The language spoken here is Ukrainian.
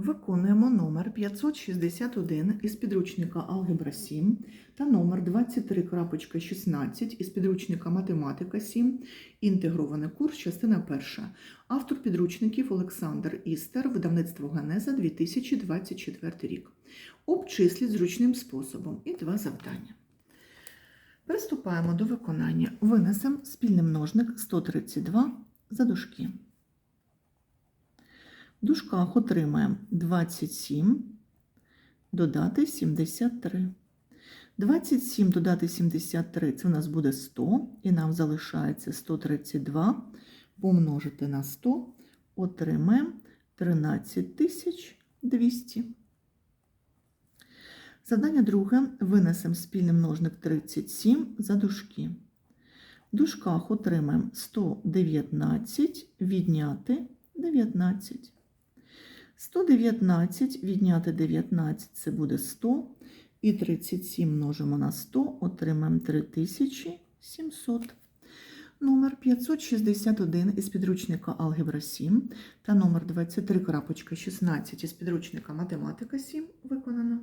Виконуємо номер 561 із підручника Алгебра 7 та номер 23.16 із підручника Математика 7, інтегрований курс, частина 1. Автор підручників Олександр Істер, видавництво Генеза 2024 рік. Обчисліть зручним способом і два завдання. Приступаємо до виконання. Винесемо спільний множник 132 за дужки. В дужках отримаємо 27 додати 73. 27 додати 73 це у нас буде 100, і нам залишається 132 помножити на 100, отримаємо 13200. Задання друге. Винесемо спільний множник 37 за дужки. В дужках отримаємо 119 відняти 19. 119 відняти 19 це буде 100. І 37 множимо на 100, отримаємо 3700. Номер 561 із підручника Алгебра 7 та номер 23.16 із підручника Математика 7 виконано.